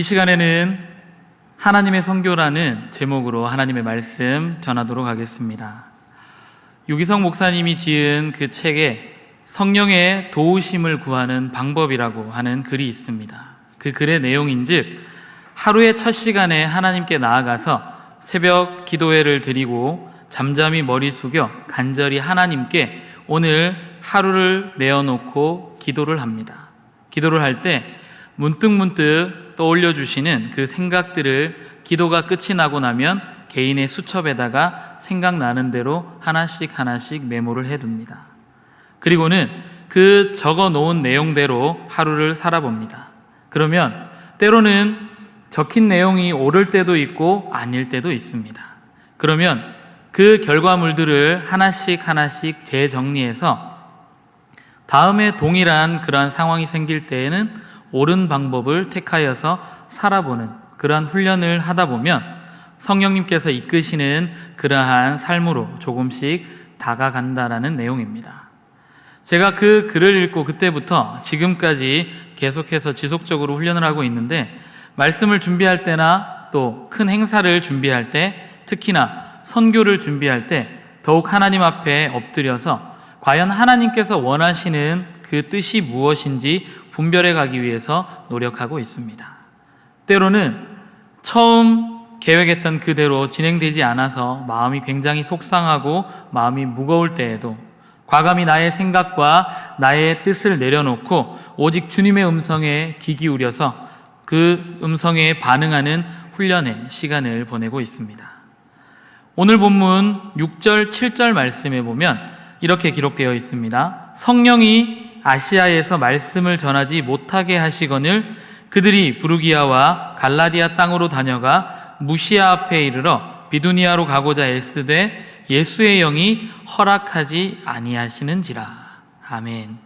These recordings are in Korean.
이 시간에는 하나님의 성교라는 제목으로 하나님의 말씀 전하도록 하겠습니다. 유기성 목사님이 지은 그 책에 성령의 도우심을 구하는 방법이라고 하는 글이 있습니다. 그 글의 내용인즉 하루의 첫 시간에 하나님께 나아가서 새벽 기도회를 드리고 잠잠히 머리 숙여 간절히 하나님께 오늘 하루를 내어놓고 기도를 합니다. 기도를 할 때 문득문득 떠올려 주시는 그 생각들을 기도가 끝이 나고 나면 개인의 수첩에다가 생각나는 대로 하나씩 하나씩 메모를 해둡니다. 그리고는 그 적어 놓은 내용대로 하루를 살아봅니다. 그러면 때로는 적힌 내용이 옳을 때도 있고 아닐 때도 있습니다. 그러면 그 결과물들을 하나씩 하나씩 재정리해서 다음에 동일한 그러한 상황이 생길 때에는 옳은 방법을 택하여서 살아보는 그러한 훈련을 하다 보면 성령님께서 이끄시는 그러한 삶으로 조금씩 다가간다라는 내용입니다. 제가 그 글을 읽고 그때부터 지금까지 계속해서 지속적으로 훈련을 하고 있는데 말씀을 준비할 때나 또 큰 행사를 준비할 때 특히나 선교를 준비할 때 더욱 하나님 앞에 엎드려서 과연 하나님께서 원하시는 그 뜻이 무엇인지 분별해 가기 위해서 노력하고 있습니다. 때로는 처음 계획했던 그대로 진행되지 않아서 마음이 굉장히 속상하고 마음이 무거울 때에도 과감히 나의 생각과 나의 뜻을 내려놓고 오직 주님의 음성에 귀 기울여서 그 음성에 반응하는 훈련의 시간을 보내고 있습니다. 오늘 본문 6절, 7절 말씀에 보면 이렇게 기록되어 있습니다. 성령이 아시아에서 말씀을 전하지 못하게 하시거늘 그들이 부르기아와 갈라디아 땅으로 다녀가 무시아 앞에 이르러 비두니아로 가고자 애쓰되 예수의 영이 허락하지 아니하시는지라. 아멘.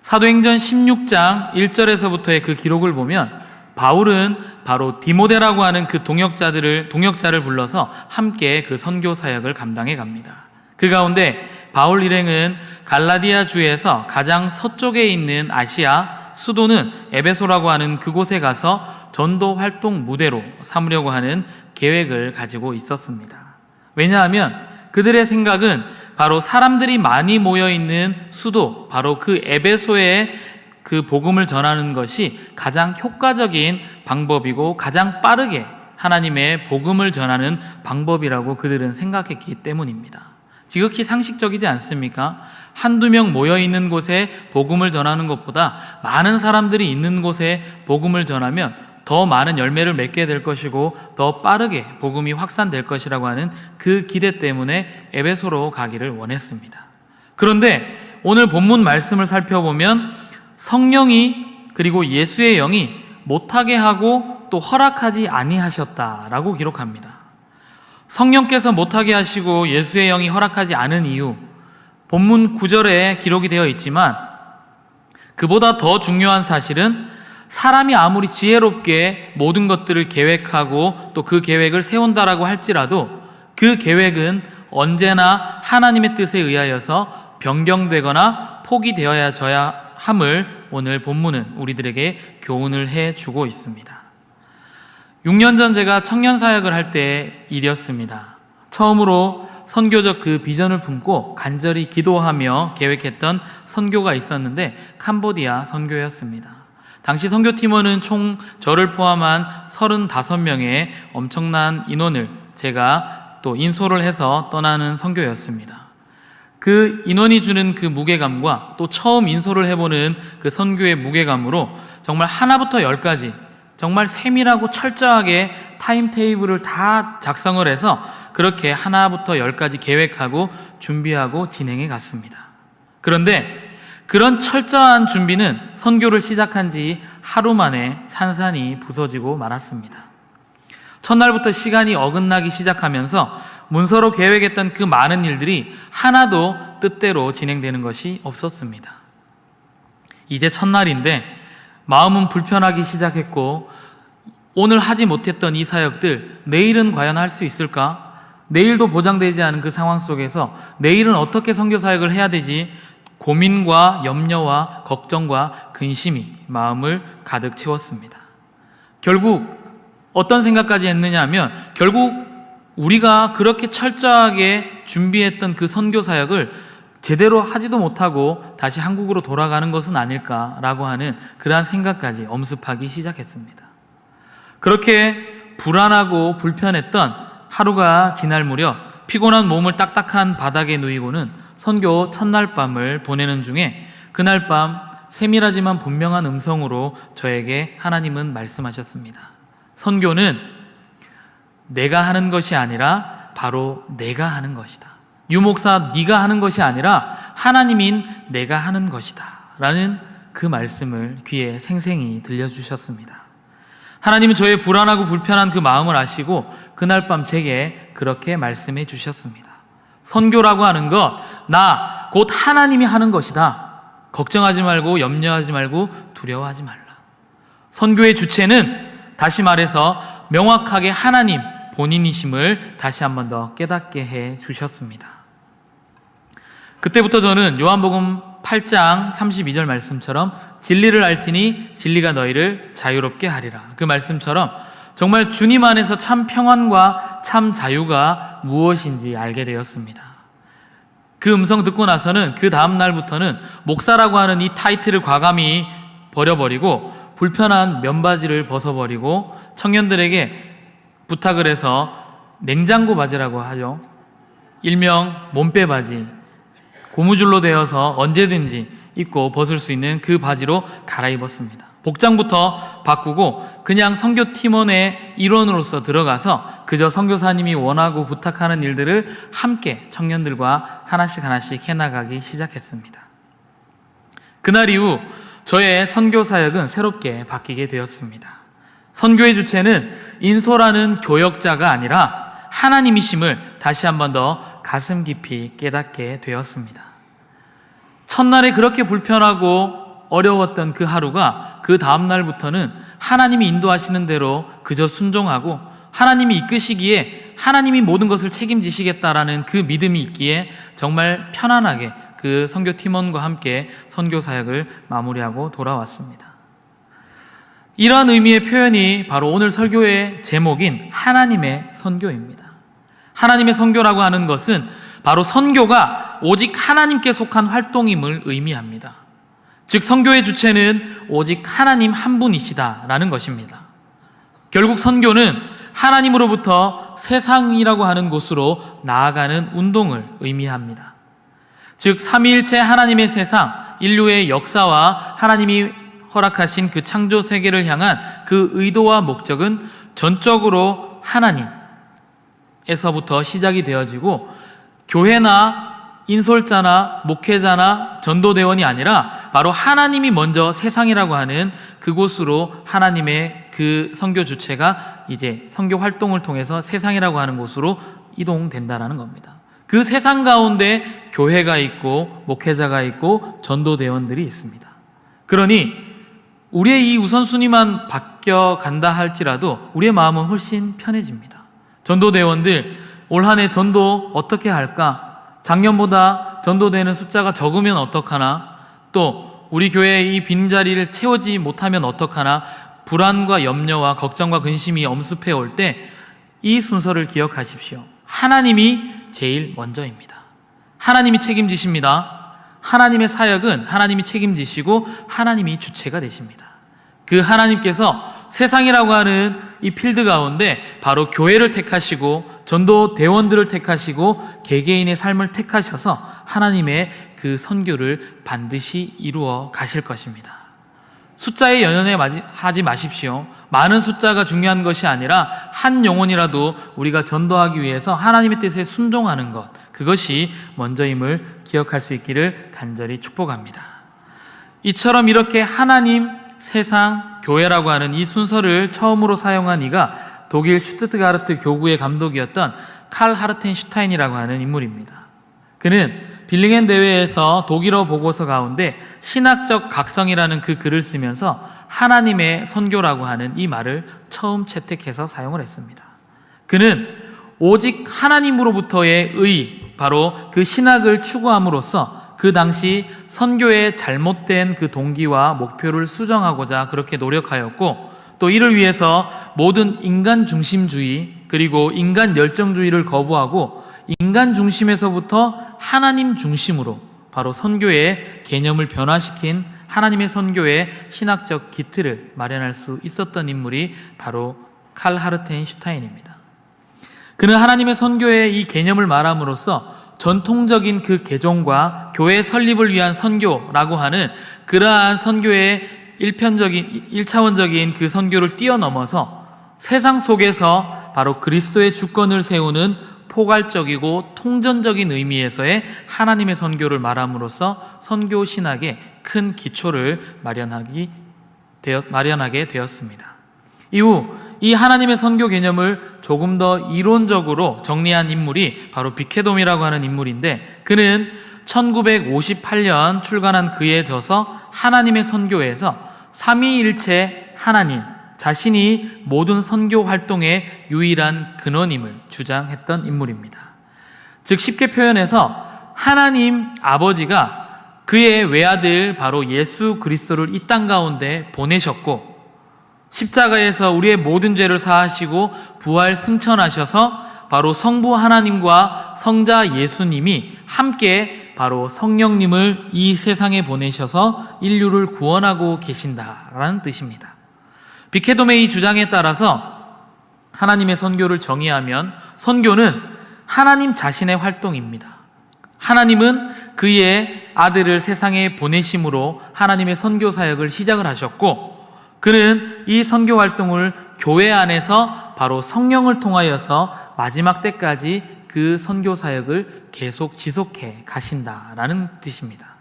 사도행전 16장 1절에서부터의 그 기록을 보면 바울은 바로 디모데라고 하는 그 동역자들을 동역자를 불러서 함께 그 선교 사역을 감당해 갑니다. 그 가운데 바울 일행은 갈라디아 주에서 가장 서쪽에 있는 아시아 수도는 에베소라고 하는 그곳에 가서 전도 활동 무대로 삼으려고 하는 계획을 가지고 있었습니다. 왜냐하면 그들의 생각은 바로 사람들이 많이 모여 있는 수도, 바로 그 에베소에 그 복음을 전하는 것이 가장 효과적인 방법이고 가장 빠르게 하나님의 복음을 전하는 방법이라고 그들은 생각했기 때문입니다. 지극히 상식적이지 않습니까? 한두 명 모여 있는 곳에 복음을 전하는 것보다 많은 사람들이 있는 곳에 복음을 전하면 더 많은 열매를 맺게 될 것이고 더 빠르게 복음이 확산될 것이라고 하는 그 기대 때문에 에베소로 가기를 원했습니다. 그런데 오늘 본문 말씀을 살펴보면 성령이 그리고 예수의 영이 못하게 하고 또 허락하지 아니하셨다라고 기록합니다. 성령께서 못하게 하시고 예수의 영이 허락하지 않은 이유, 본문 9절에 기록이 되어 있지만 그보다 더 중요한 사실은 사람이 아무리 지혜롭게 모든 것들을 계획하고 또 그 계획을 세운다라고 할지라도 그 계획은 언제나 하나님의 뜻에 의하여서 변경되거나 포기되어야 져야 함을 오늘 본문은 우리들에게 교훈을 해 주고 있습니다. 6년 전 제가 청년 사역을 할 때 일이었습니다. 처음으로 선교적 그 비전을 품고 간절히 기도하며 계획했던 선교가 있었는데 캄보디아 선교였습니다. 당시 선교팀원은 총 저를 포함한 35명의 엄청난 인원을 제가 또 인솔을 해서 떠나는 선교였습니다. 그 인원이 주는 그 무게감과 또 처음 인솔을 해보는 그 선교의 무게감으로 정말 하나부터 열까지 정말 세밀하고 철저하게 타임테이블을 다 작성을 해서 그렇게 하나부터 열까지 계획하고 준비하고 진행해 갔습니다. 그런데 그런 철저한 준비는 선교를 시작한 지 하루 만에 산산이 부서지고 말았습니다. 첫날부터 시간이 어긋나기 시작하면서 문서로 계획했던 그 많은 일들이 하나도 뜻대로 진행되는 것이 없었습니다. 이제 첫날인데 마음은 불편하기 시작했고 오늘 하지 못했던 이 사역들 내일은 과연 할 수 있을까? 내일도 보장되지 않은 그 상황 속에서 내일은 어떻게 선교 사역을 해야 되지? 고민과 염려와 걱정과 근심이 마음을 가득 채웠습니다. 결국 어떤 생각까지 했느냐 하면 결국 우리가 그렇게 철저하게 준비했던 그 선교 사역을 제대로 하지도 못하고 다시 한국으로 돌아가는 것은 아닐까라고 하는 그러한 생각까지 엄습하기 시작했습니다. 그렇게 불안하고 불편했던 하루가 지날 무렵 피곤한 몸을 딱딱한 바닥에 누이고는 선교 첫날 밤을 보내는 중에 그날 밤 세밀하지만 분명한 음성으로 저에게 하나님은 말씀하셨습니다. 선교는 내가 하는 것이 아니라 바로 내가 하는 것이다. 유목사 네가 하는 것이 아니라 하나님인 내가 하는 것이다. 라는 그 말씀을 귀에 생생히 들려주셨습니다. 하나님은 저의 불안하고 불편한 그 마음을 아시고 그날 밤 제게 그렇게 말씀해 주셨습니다. 선교라고 하는 것, 나 곧 하나님이 하는 것이다. 걱정하지 말고 염려하지 말고 두려워하지 말라. 선교의 주체는 다시 말해서 명확하게 하나님 본인이심을 다시 한 번 더 깨닫게 해 주셨습니다. 그때부터 저는 요한복음 8장 32절 말씀처럼 진리를 알지니 진리가 너희를 자유롭게 하리라. 그 말씀처럼 정말 주님 안에서 참 평안과 참 자유가 무엇인지 알게 되었습니다. 그 음성 듣고 나서는 그 다음 날부터는 목사라고 하는 이 타이틀을 과감히 버려버리고 불편한 면바지를 벗어버리고 청년들에게 부탁을 해서 냉장고 바지라고 하죠. 일명 몸빼 바지, 고무줄로 되어서 언제든지 입고 벗을 수 있는 그 바지로 갈아입었습니다. 복장부터 바꾸고 그냥 선교 팀원의 일원으로서 들어가서 그저 선교사님이 원하고 부탁하는 일들을 함께 청년들과 하나씩 하나씩 해나가기 시작했습니다. 그날 이후 저의 선교 사역은 새롭게 바뀌게 되었습니다. 선교의 주체는 인소라는 교역자가 아니라 하나님이심을 다시 한번 더 가슴 깊이 깨닫게 되었습니다. 첫날에 그렇게 불편하고 어려웠던 그 하루가 그 다음 날부터는 하나님이 인도하시는 대로 그저 순종하고 하나님이 이끄시기에 하나님이 모든 것을 책임지시겠다라는 그 믿음이 있기에 정말 편안하게 그 선교 팀원과 함께 선교 사역을 마무리하고 돌아왔습니다. 이러한 의미의 표현이 바로 오늘 설교의 제목인 하나님의 선교입니다. 하나님의 선교라고 하는 것은 바로 선교가 오직 하나님께 속한 활동임을 의미합니다. 즉, 선교의 주체는 오직 하나님 한 분이시다라는 것입니다. 결국 선교는 하나님으로부터 세상이라고 하는 곳으로 나아가는 운동을 의미합니다. 즉, 삼위일체 하나님의 세상, 인류의 역사와 하나님이 허락하신 그 창조 세계를 향한 그 의도와 목적은 전적으로 하나님 에서부터 시작이 되어지고 교회나 인솔자나 목회자나 전도대원이 아니라 바로 하나님이 먼저 세상이라고 하는 그곳으로 하나님의 그 선교 주체가 이제 선교 활동을 통해서 세상이라고 하는 곳으로 이동된다라는 겁니다. 그 세상 가운데 교회가 있고 목회자가 있고 전도대원들이 있습니다. 그러니 우리의 이 우선순위만 바뀌어 간다 할지라도 우리의 마음은 훨씬 편해집니다. 전도대원들 올 한 해 전도 어떻게 할까? 작년보다 전도되는 숫자가 적으면 어떡하나? 또 우리 교회의 이 빈자리를 채우지 못하면 어떡하나? 불안과 염려와 걱정과 근심이 엄습해 올 때 이 순서를 기억하십시오. 하나님이 제일 먼저입니다. 하나님이 책임지십니다. 하나님의 사역은 하나님이 책임지시고 하나님이 주체가 되십니다. 그 하나님께서 세상이라고 하는 이 필드 가운데 바로 교회를 택하시고 전도 대원들을 택하시고 개개인의 삶을 택하셔서 하나님의 그 선교를 반드시 이루어 가실 것입니다. 숫자에 연연하지 마십시오. 많은 숫자가 중요한 것이 아니라 한 영혼이라도 우리가 전도하기 위해서 하나님의 뜻에 순종하는 것, 그것이 먼저임을 기억할 수 있기를 간절히 축복합니다. 이처럼 이렇게 하나님, 세상, 교회라고 하는 이 순서를 처음으로 사용한 이가 독일 슈트트가르트 교구의 감독이었던 칼 하르텐 슈타인이라고 하는 인물입니다. 그는 빌링엔 대회에서 독일어 보고서 가운데 신학적 각성이라는 그 글을 쓰면서 하나님의 선교라고 하는 이 말을 처음 채택해서 사용을 했습니다. 그는 오직 하나님으로부터의 의, 바로 그 신학을 추구함으로써 그 당시 선교의 잘못된 그 동기와 목표를 수정하고자 그렇게 노력하였고 또 이를 위해서 모든 인간 중심주의 그리고 인간 열정주의를 거부하고 인간 중심에서부터 하나님 중심으로 바로 선교의 개념을 변화시킨 하나님의 선교의 신학적 기틀을 마련할 수 있었던 인물이 바로 칼 하르테인 슈타인입니다. 그는 하나님의 선교의 이 개념을 말함으로써 전통적인 그 개종과 교회 설립을 위한 선교라고 하는 그러한 선교의 일편적인 일차원적인 그 선교를 뛰어넘어서 세상 속에서 바로 그리스도의 주권을 세우는 포괄적이고 통전적인 의미에서의 하나님의 선교를 말함으로써 선교 신학의 큰 기초를 마련하기 되었, 마련하게 되었습니다. 이후 이 하나님의 선교 개념을 조금 더 이론적으로 정리한 인물이 바로 비케돔이라고 하는 인물인데 그는 1958년 출간한 그의 저서 하나님의 선교에서 삼위일체 하나님 자신이 모든 선교 활동의 유일한 근원임을 주장했던 인물입니다. 즉 쉽게 표현해서 하나님 아버지가 그의 외아들 바로 예수 그리스도를 이 땅 가운데 보내셨고 십자가에서 우리의 모든 죄를 사하시고 부활 승천하셔서 바로 성부 하나님과 성자 예수님이 함께 바로 성령님을 이 세상에 보내셔서 인류를 구원하고 계신다라는 뜻입니다. 비케돔의 이 주장에 따라서 하나님의 선교를 정의하면 선교는 하나님 자신의 활동입니다. 하나님은 그의 아들을 세상에 보내심으로 하나님의 선교 사역을 시작을 하셨고 그는 이 선교 활동을 교회 안에서 바로 성령을 통하여서 마지막 때까지 그 선교 사역을 계속 지속해 가신다라는 뜻입니다.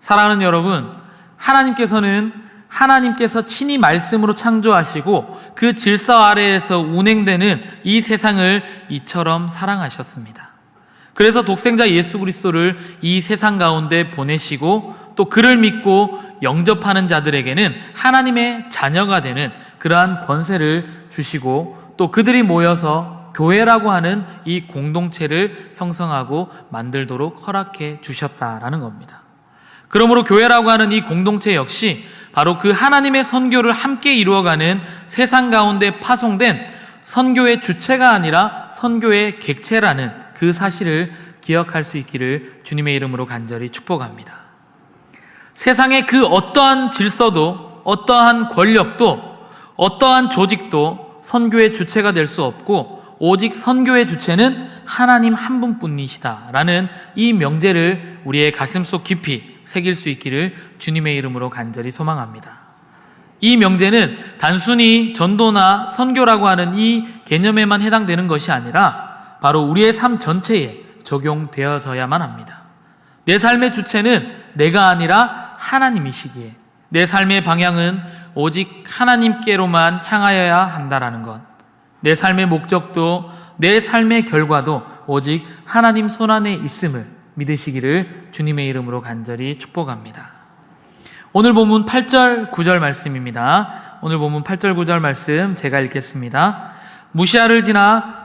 사랑하는 여러분, 하나님께서는 하나님께서 친히 말씀으로 창조하시고 그 질서 아래에서 운행되는 이 세상을 이처럼 사랑하셨습니다. 그래서 독생자 예수 그리스도를 이 세상 가운데 보내시고 또 그를 믿고 영접하는 자들에게는 하나님의 자녀가 되는 그러한 권세를 주시고 또 그들이 모여서 교회라고 하는 이 공동체를 형성하고 만들도록 허락해 주셨다라는 겁니다. 그러므로 교회라고 하는 이 공동체 역시 바로 그 하나님의 선교를 함께 이루어가는 세상 가운데 파송된 선교의 주체가 아니라 선교의 객체라는 그 사실을 기억할 수 있기를 주님의 이름으로 간절히 축복합니다. 세상의 그 어떠한 질서도 어떠한 권력도 어떠한 조직도 선교의 주체가 될 수 없고 오직 선교의 주체는 하나님 한 분뿐이시다라는 이 명제를 우리의 가슴 속 깊이 새길 수 있기를 주님의 이름으로 간절히 소망합니다. 이 명제는 단순히 전도나 선교라고 하는 이 개념에만 해당되는 것이 아니라 바로 우리의 삶 전체에 적용되어져야만 합니다. 내 삶의 주체는 내가 아니라 하나님이시기에 내 삶의 방향은 오직 하나님께로만 향하여야 한다라는 것. 내 삶의 목적도 내 삶의 결과도 오직 하나님 손안에 있음을 믿으시기를 주님의 이름으로 간절히 축복합니다. 오늘 본문 8절 9절 말씀입니다. 오늘 본문 8절 9절 말씀 제가 읽겠습니다. 무시아를 지나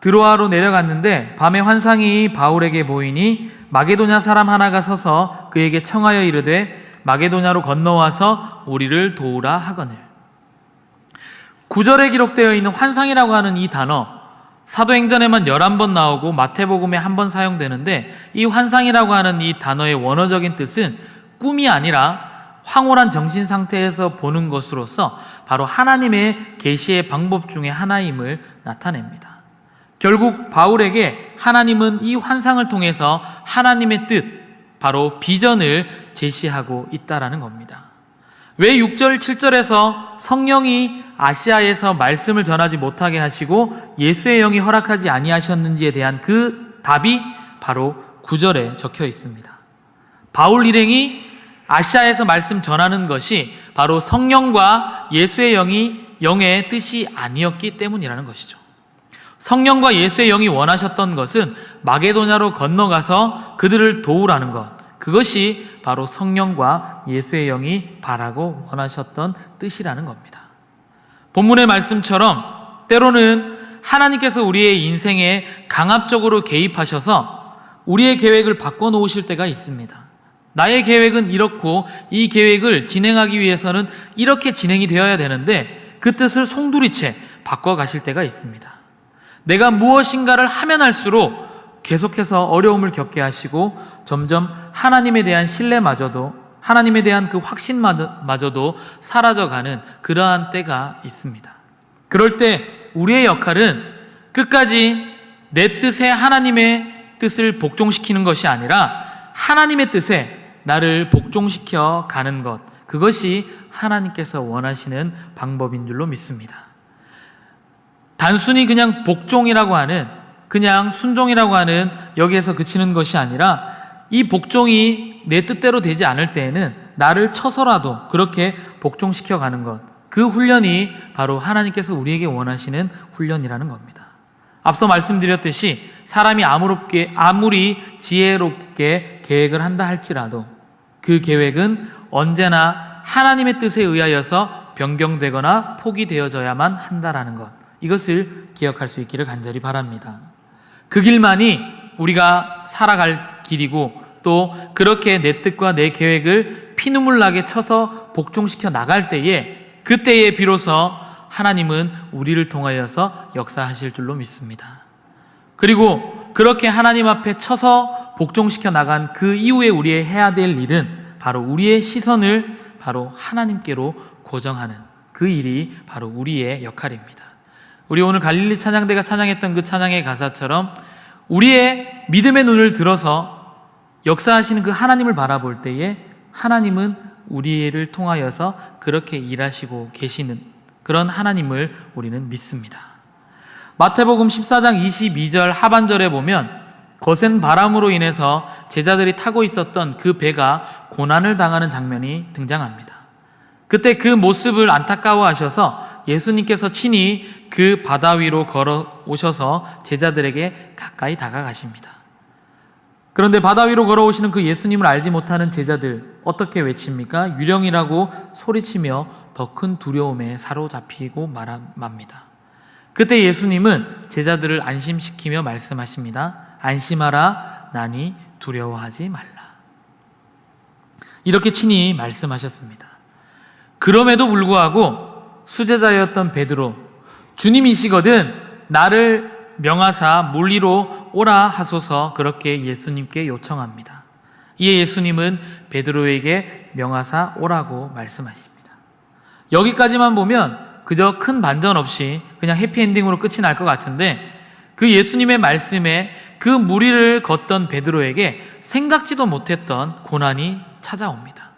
드로아로 내려갔는데 밤에 환상이 바울에게 보이니 마게도냐 사람 하나가 서서 그에게 청하여 이르되 마게도냐로 건너와서 우리를 도우라 하거늘. 구절에 기록되어 있는 환상이라고 하는 이 단어 사도행전에만 11번 나오고 마태복음에 한 번 사용되는데 이 환상이라고 하는 이 단어의 원어적인 뜻은 꿈이 아니라 황홀한 정신 상태에서 보는 것으로서 바로 하나님의 계시의 방법 중에 하나임을 나타냅니다. 결국 바울에게 하나님은 이 환상을 통해서 하나님의 뜻, 바로 비전을 제시하고 있다라는 겁니다. 왜 6절, 7절에서 성령이 아시아에서 말씀을 전하지 못하게 하시고 예수의 영이 허락하지 아니하셨는지에 대한 그 답이 바로 9절에 적혀 있습니다. 바울 일행이 아시아에서 말씀 전하는 것이 바로 성령과 예수의 영이 영의 뜻이 아니었기 때문이라는 것이죠. 성령과 예수의 영이 원하셨던 것은 마게도냐로 건너가서 그들을 도우라는 것. 그것이 바로 성령과 예수의 영이 바라고 원하셨던 뜻이라는 겁니다. 본문의 말씀처럼 때로는 하나님께서 우리의 인생에 강압적으로 개입하셔서 우리의 계획을 바꿔놓으실 때가 있습니다. 나의 계획은 이렇고 이 계획을 진행하기 위해서는 이렇게 진행이 되어야 되는데 그 뜻을 송두리째 바꿔 가실 때가 있습니다. 내가 무엇인가를 하면 할수록 계속해서 어려움을 겪게 하시고 점점 하나님에 대한 신뢰마저도 하나님에 대한 그 확신마저도 사라져가는 그러한 때가 있습니다. 그럴 때 우리의 역할은 끝까지 내 뜻에 하나님의 뜻을 복종시키는 것이 아니라 하나님의 뜻에 나를 복종시켜 가는 것. 그것이 하나님께서 원하시는 방법인 줄로 믿습니다. 단순히 그냥 복종이라고 하는 그냥 순종이라고 하는 여기에서 그치는 것이 아니라 이 복종이 내 뜻대로 되지 않을 때에는 나를 쳐서라도 그렇게 복종시켜 가는 것. 그 훈련이 바로 하나님께서 우리에게 원하시는 훈련이라는 겁니다. 앞서 말씀드렸듯이 사람이 아무롭게, 아무리 지혜롭게 계획을 한다 할지라도 그 계획은 언제나 하나님의 뜻에 의하여서 변경되거나 포기되어져야만 한다라는 것. 이것을 기억할 수 있기를 간절히 바랍니다. 그 길만이 우리가 살아갈 길이고 또 그렇게 내 뜻과 내 계획을 피눈물 나게 쳐서 복종시켜 나갈 때에 그때에 비로소 하나님은 우리를 통하여서 역사하실 줄로 믿습니다. 그리고 그렇게 하나님 앞에 쳐서 복종시켜 나간 그 이후에 우리의 해야 될 일은 바로 우리의 시선을 바로 하나님께로 고정하는 그 일이 바로 우리의 역할입니다. 우리 오늘 갈릴리 찬양대가 찬양했던 그 찬양의 가사처럼 우리의 믿음의 눈을 들어서 역사하시는 그 하나님을 바라볼 때에 하나님은 우리를 통하여서 그렇게 일하시고 계시는 그런 하나님을 우리는 믿습니다. 마태복음 14장 22절 하반절에 보면 거센 바람으로 인해서 제자들이 타고 있었던 그 배가 고난을 당하는 장면이 등장합니다. 그때 그 모습을 안타까워하셔서 예수님께서 친히 그 바다 위로 걸어 오셔서 제자들에게 가까이 다가가십니다. 그런데 바다 위로 걸어오시는 그 예수님을 알지 못하는 제자들 어떻게 외칩니까? 유령이라고 소리치며 더 큰 두려움에 사로잡히고 맙니다. 그때 예수님은 제자들을 안심시키며 말씀하십니다. 안심하라, 나니 두려워하지 말라. 이렇게 친히 말씀하셨습니다. 그럼에도 불구하고 수제자였던 베드로, 주님이시거든 나를 명하사 물리로 오라 하소서 그렇게 예수님께 요청합니다. 이에 예수님은 베드로에게 명하사 오라고 말씀하십니다. 여기까지만 보면 그저 큰 반전 없이 그냥 해피엔딩으로 끝이 날 것 같은데 그 예수님의 말씀에 그 무리를 걷던 베드로에게 생각지도 못했던 고난이 찾아옵니다.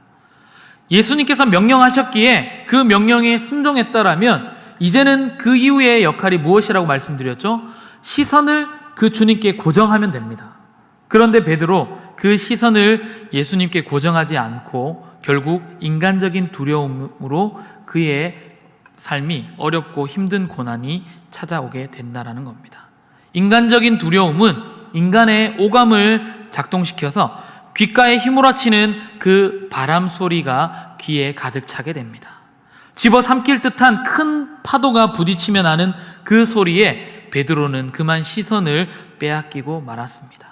예수님께서 명령하셨기에 그 명령에 순종했다라면 이제는 그 이후의 역할이 무엇이라고 말씀드렸죠? 시선을 그 주님께 고정하면 됩니다. 그런데 베드로 그 시선을 예수님께 고정하지 않고 결국 인간적인 두려움으로 그의 삶이 어렵고 힘든 고난이 찾아오게 된다라는 겁니다. 인간적인 두려움은 인간의 오감을 작동시켜서 귓가에 휘몰아치는 그 바람 소리가 귀에 가득 차게 됩니다. 집어 삼킬 듯한 큰 파도가 부딪히며 나는 그 소리에 베드로는 그만 시선을 빼앗기고 말았습니다.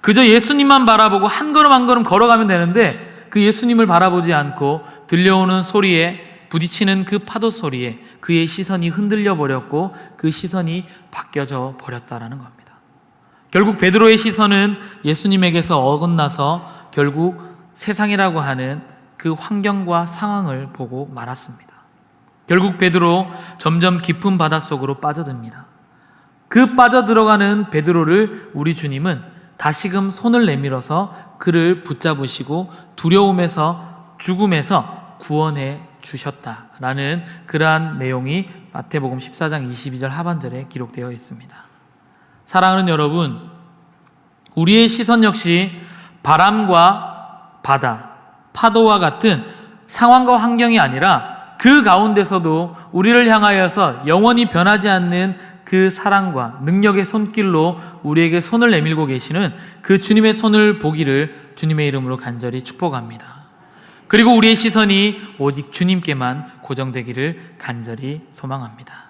그저 예수님만 바라보고 한 걸음 한 걸음 걸어가면 되는데 그 예수님을 바라보지 않고 들려오는 소리에 부딪히는 그 파도 소리에 그의 시선이 흔들려 버렸고 그 시선이 바뀌어져 버렸다라는 겁니다. 결국 베드로의 시선은 예수님에게서 어긋나서 결국 세상이라고 하는 그 환경과 상황을 보고 말았습니다. 결국 베드로 점점 깊은 바닷속으로 빠져듭니다. 그 빠져들어가는 베드로를 우리 주님은 다시금 손을 내밀어서 그를 붙잡으시고 두려움에서 죽음에서 구원해 주셨다라는 그러한 내용이 마태복음 14장 22절 하반절에 기록되어 있습니다. 사랑하는 여러분, 우리의 시선 역시 바람과 바다, 파도와 같은 상황과 환경이 아니라 그 가운데서도 우리를 향하여서 영원히 변하지 않는 그 사랑과 능력의 손길로 우리에게 손을 내밀고 계시는 그 주님의 손을 보기를 주님의 이름으로 간절히 축복합니다. 그리고 우리의 시선이 오직 주님께만 고정되기를 간절히 소망합니다.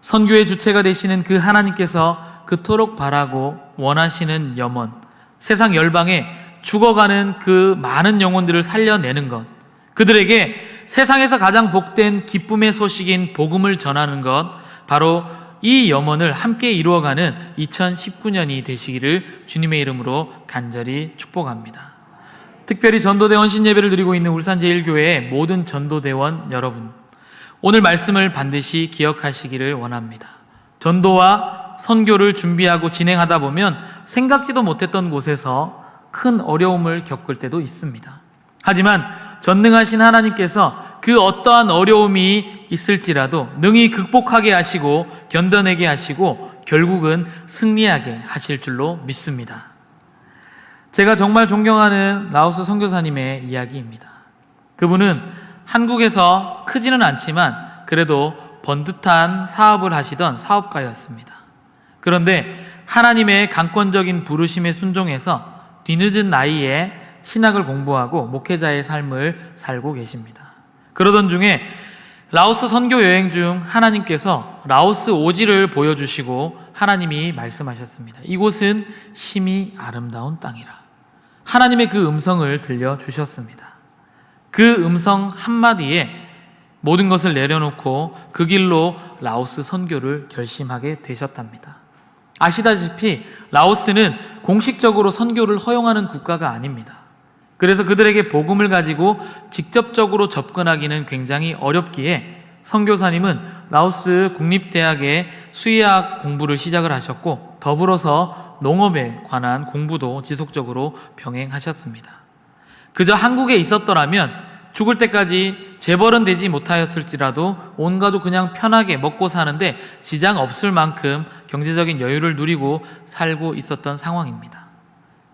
선교의 주체가 되시는 그 하나님께서 그토록 바라고 원하시는 염원, 세상 열방에 죽어가는 그 많은 영혼들을 살려내는 것, 그들에게 세상에서 가장 복된 기쁨의 소식인 복음을 전하는 것, 바로 이 염원을 함께 이루어가는 2019년이 되시기를 주님의 이름으로 간절히 축복합니다. 특별히 전도대 원 신 예배를 드리고 있는 울산제일교회의 모든 전도대원 여러분, 오늘 말씀을 반드시 기억하시기를 원합니다. 전도와 선교를 준비하고 진행하다 보면 생각지도 못했던 곳에서 큰 어려움을 겪을 때도 있습니다. 하지만 전능하신 하나님께서 그 어떠한 어려움이 있을지라도 능히 극복하게 하시고 견뎌내게 하시고 결국은 승리하게 하실 줄로 믿습니다. 제가 정말 존경하는 라오스 선교사님의 이야기입니다. 그분은 한국에서 크지는 않지만 그래도 번듯한 사업을 하시던 사업가였습니다. 그런데 하나님의 강권적인 부르심에 순종해서 뒤늦은 나이에 신학을 공부하고 목회자의 삶을 살고 계십니다. 그러던 중에 라오스 선교 여행 중 하나님께서 라오스 오지를 보여주시고 하나님이 말씀하셨습니다. 이곳은 심히 아름다운 땅이라. 하나님의 그 음성을 들려주셨습니다. 그 음성 한마디에 모든 것을 내려놓고 그 길로 라오스 선교를 결심하게 되셨답니다. 아시다시피 라오스는 공식적으로 선교를 허용하는 국가가 아닙니다. 그래서 그들에게 복음을 가지고 직접적으로 접근하기는 굉장히 어렵기에 선교사님은 라오스 국립대학의 수의학 공부를 시작을 하셨고 더불어서 농업에 관한 공부도 지속적으로 병행하셨습니다. 그저 한국에 있었더라면 죽을 때까지 재벌은 되지 못하였을지라도 온 가족 그냥 편하게 먹고 사는데 지장 없을 만큼 경제적인 여유를 누리고 살고 있었던 상황입니다.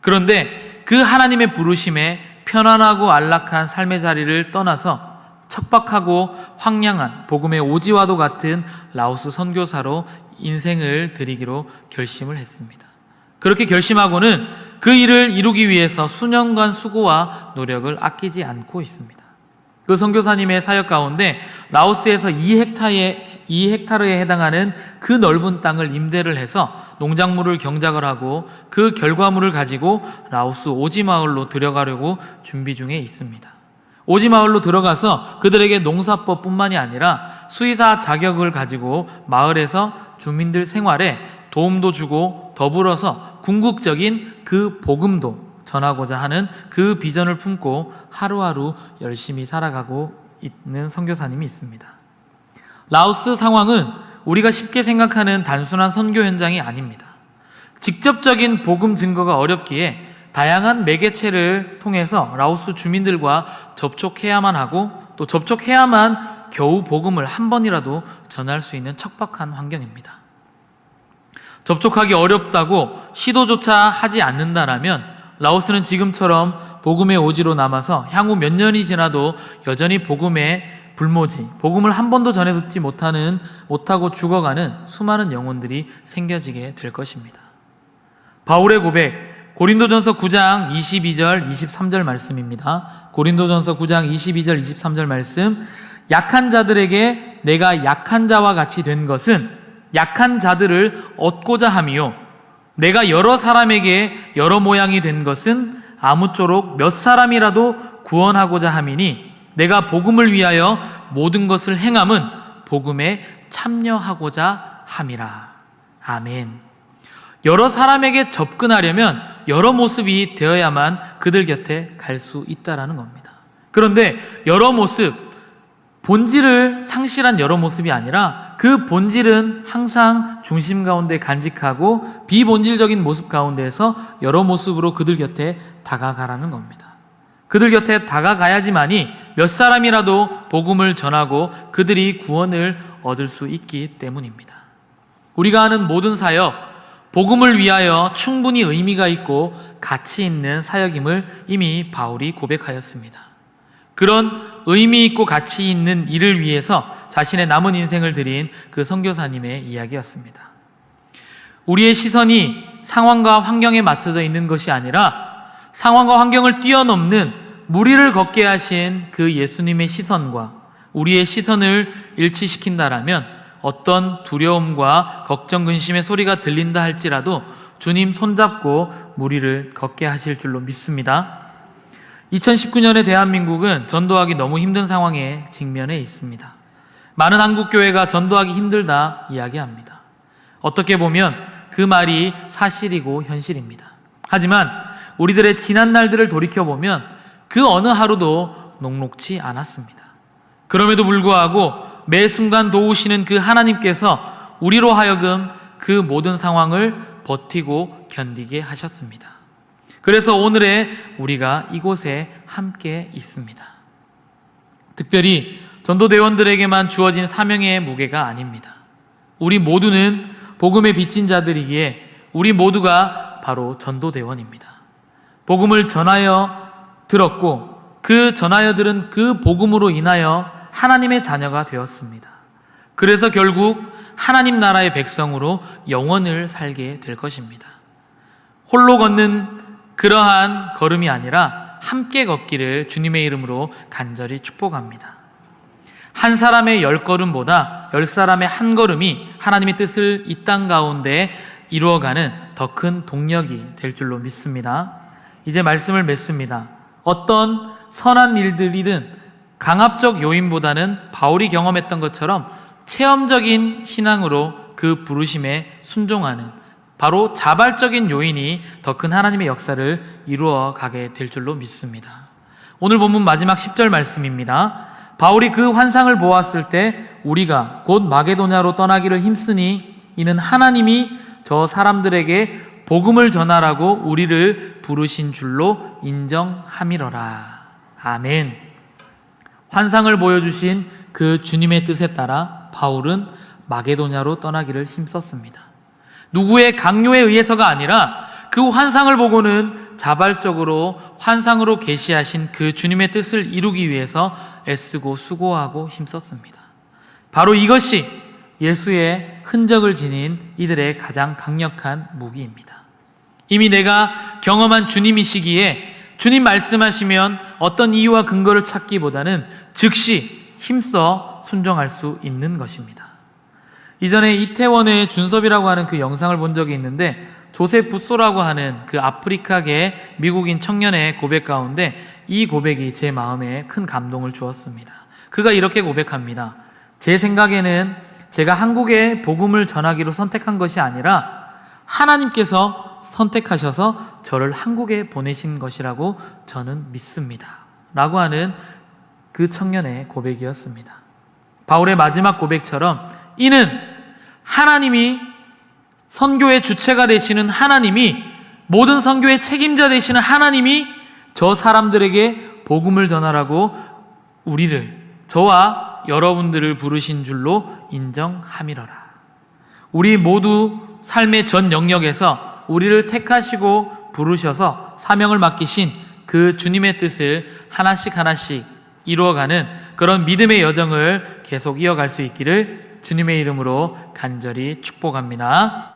그런데 그 하나님의 부르심에 편안하고 안락한 삶의 자리를 떠나서 척박하고 황량한 복음의 오지와도 같은 라오스 선교사로 인생을 드리기로 결심을 했습니다. 그렇게 결심하고는 그 일을 이루기 위해서 수년간 수고와 노력을 아끼지 않고 있습니다. 그 선교사님의 사역 가운데 라오스에서 2헥타에 2헥타르에 해당하는 그 넓은 땅을 임대를 해서 농작물을 경작을 하고 그 결과물을 가지고 라오스 오지 마을로 들어가려고 준비 중에 있습니다. 오지 마을로 들어가서 그들에게 농사법뿐만이 아니라 수의사 자격을 가지고 마을에서 주민들 생활에 도움도 주고 더불어서 궁극적인 그 복음도 전하고자 하는 그 비전을 품고 하루하루 열심히 살아가고 있는 선교사님이 있습니다. 라오스 상황은 우리가 쉽게 생각하는 단순한 선교 현장이 아닙니다. 직접적인 복음 증거가 어렵기에 다양한 매개체를 통해서 라오스 주민들과 접촉해야만 하고 또 접촉해야만 겨우 복음을 한 번이라도 전할 수 있는 척박한 환경입니다. 접촉하기 어렵다고 시도조차 하지 않는다라면 라오스는 지금처럼 복음의 오지로 남아서 향후 몇 년이 지나도 여전히 복음의 불모지, 복음을 한 번도 전해 듣지 못하는 못하고 죽어가는 수많은 영혼들이 생겨지게 될 것입니다. 바울의 고백 고린도전서 9장 22절 23절 말씀입니다. 고린도전서 9장 22절 23절 말씀 약한 자들에게 내가 약한 자와 같이 된 것은 약한 자들을 얻고자 함이요 내가 여러 사람에게 여러 모양이 된 것은 아무쪼록 몇 사람이라도 구원하고자 함이니 내가 복음을 위하여 모든 것을 행함은 복음에 참여하고자 함이라. 아멘. 여러 사람에게 접근하려면 여러 모습이 되어야만 그들 곁에 갈 수 있다라는 겁니다. 그런데 여러 모습, 본질을 상실한 여러 모습이 아니라 그 본질은 항상 중심 가운데 간직하고 비본질적인 모습 가운데에서 여러 모습으로 그들 곁에 다가가라는 겁니다. 그들 곁에 다가가야지만이 몇 사람이라도 복음을 전하고 그들이 구원을 얻을 수 있기 때문입니다. 우리가 하는 모든 사역, 복음을 위하여 충분히 의미가 있고 가치 있는 사역임을 이미 바울이 고백하였습니다. 그런 의미 있고 가치 있는 일을 위해서 자신의 남은 인생을 드린 그 선교사님의 이야기였습니다. 우리의 시선이 상황과 환경에 맞춰져 있는 것이 아니라 상황과 환경을 뛰어넘는 무리를 걷게 하신 그 예수님의 시선과 우리의 시선을 일치시킨다라면 어떤 두려움과 걱정, 근심의 소리가 들린다 할지라도 주님 손잡고 무리를 걷게 하실 줄로 믿습니다. 2019년의 대한민국은 전도하기 너무 힘든 상황에 직면해 있습니다. 많은 한국 교회가 전도하기 힘들다 이야기합니다. 어떻게 보면 그 말이 사실이고 현실입니다. 하지만 우리들의 지난 날들을 돌이켜 보면 그 어느 하루도 녹록치 않았습니다. 그럼에도 불구하고 매 순간 도우시는 그 하나님께서 우리로 하여금 그 모든 상황을 버티고 견디게 하셨습니다. 그래서 오늘의 우리가 이곳에 함께 있습니다. 특별히 전도대원들에게만 주어진 사명의 무게가 아닙니다. 우리 모두는 복음에 비친 자들이기에 우리 모두가 바로 전도대원입니다. 복음을 전하여 들었고 그 전하여 들은 그 복음으로 인하여 하나님의 자녀가 되었습니다. 그래서 결국 하나님 나라의 백성으로 영원을 살게 될 것입니다. 홀로 걷는 그러한 걸음이 아니라 함께 걷기를 주님의 이름으로 간절히 축복합니다. 한 사람의 열 걸음보다 열 사람의 한 걸음이 하나님의 뜻을 이 땅 가운데 이루어가는 더 큰 동력이 될 줄로 믿습니다. 이제 말씀을 맺습니다. 어떤 선한 일들이든 강압적 요인보다는 바울이 경험했던 것처럼 체험적인 신앙으로 그 부르심에 순종하는 바로 자발적인 요인이 더 큰 하나님의 역사를 이루어 가게 될 줄로 믿습니다. 오늘 본문 마지막 10절 말씀입니다. 바울이 그 환상을 보았을 때 우리가 곧 마게도냐로 떠나기를 힘쓰니 이는 하나님이 저 사람들에게 복음을 전하라고 우리를 부르신 줄로 인정함이러라. 아멘. 환상을 보여주신 그 주님의 뜻에 따라 바울은 마게도냐로 떠나기를 힘썼습니다. 누구의 강요에 의해서가 아니라 그 환상을 보고는 자발적으로 환상으로 계시하신 그 주님의 뜻을 이루기 위해서 애쓰고 수고하고 힘썼습니다. 바로 이것이 예수의 흔적을 지닌 이들의 가장 강력한 무기입니다. 이미 내가 경험한 주님이시기에 주님 말씀하시면 어떤 이유와 근거를 찾기보다는 즉시 힘써 순종할 수 있는 것입니다. 이전에 이태원의 준섭이라고 하는 그 영상을 본 적이 있는데 조세 부소라고 하는 그 아프리카계 미국인 청년의 고백 가운데 이 고백이 제 마음에 큰 감동을 주었습니다. 그가 이렇게 고백합니다. 제 생각에는 제가 한국에 복음을 전하기로 선택한 것이 아니라 하나님께서 선택하셔서 저를 한국에 보내신 것이라고 저는 믿습니다. 라고 하는 그 청년의 고백이었습니다. 바울의 마지막 고백처럼 이는 하나님이 선교의 주체가 되시는 하나님이 모든 선교의 책임자 되시는 하나님이 저 사람들에게 복음을 전하라고 우리를 저와 여러분들을 부르신 줄로 인정함이러라. 우리 모두 삶의 전 영역에서 우리를 택하시고 부르셔서 사명을 맡기신 그 주님의 뜻을 하나씩 하나씩 이루어가는 그런 믿음의 여정을 계속 이어갈 수 있기를 주님의 이름으로 간절히 축복합니다.